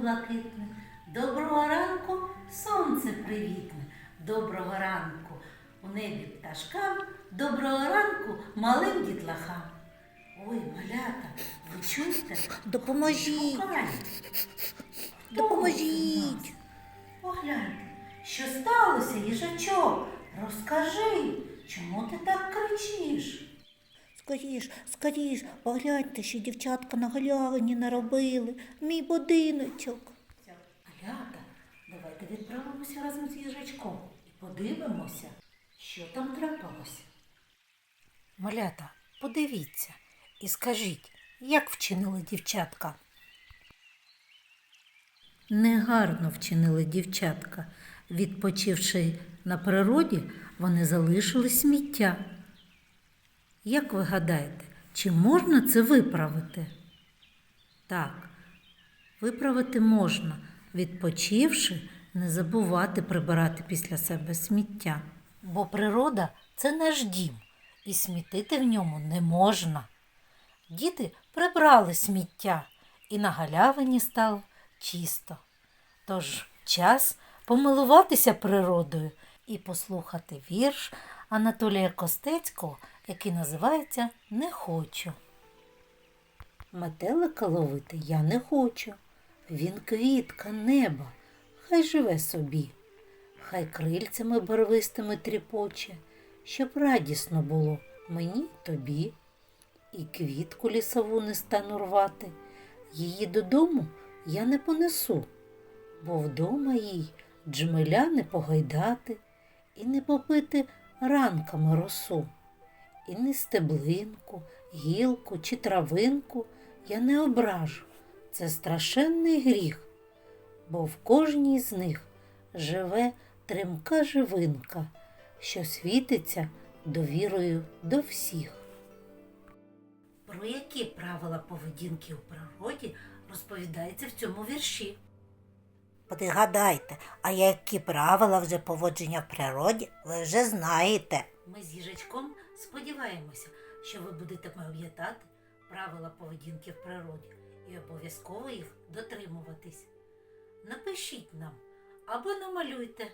блакитне. Доброго ранку сонце привітне. Доброго ранку у небі пташкам. Доброго ранку малим дітлахам. Ой, малята, ви чуєте? Допоможіть, допоможіть. Погляньте, що сталося, їжачок? Розкажи, чому ти так кричиш? Скоріш, скоріш, погляньте, що дівчатка на галявині наробили. Мій будиночок. Малята, давайте відправимося разом з їжачком і подивимося, що там трапилося. Малята, подивіться і скажіть, як вчинили дівчатка? Негарно вчинили дівчатка. Відпочивши на природі, вони залишили сміття. Як ви гадаєте, чи можна це виправити? Так, Виправити можна, відпочивши, не забувати прибирати після себе сміття. Бо природа це наш дім, і смітити в ньому не можна. Діти прибрали сміття, і на галявині стало чисто. Тож час помилуватися природою і послухати вірш Анатолія Костецького, який називається Не хочу. Метелика ловити я не хочу. Він квітка неба, хай живе собі, хай крильцями барвистими тріпоче, щоб радісно було мені тобі. І квітку лісову не стану рвати, її додому я не понесу, бо вдома їй джмеля не погайдати і не попити ранками росу. І не стеблинку, гілку чи травинку я не ображу. Це страшенний гріх, бо в кожній з них живе тримка живинка, що світиться довірою до всіх. Про які правила поведінки у природі розповідається в цьому вірші? Пригадайте, а які правила вже поводження в природі, ви вже знаєте. Ми з їжачком сподіваємося, що ви будете пам'ятати правила поведінки в природі і обов'язково їх дотримуватись. Напишіть нам або намалюйте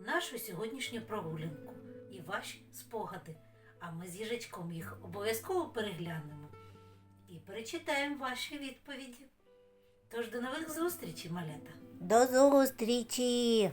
нашу сьогоднішню прогулянку і ваші спогади, а ми з їжачком їх обов'язково переглянемо і перечитаємо ваші відповіді. Тож до нових зустрічей, малята! До зустрічі!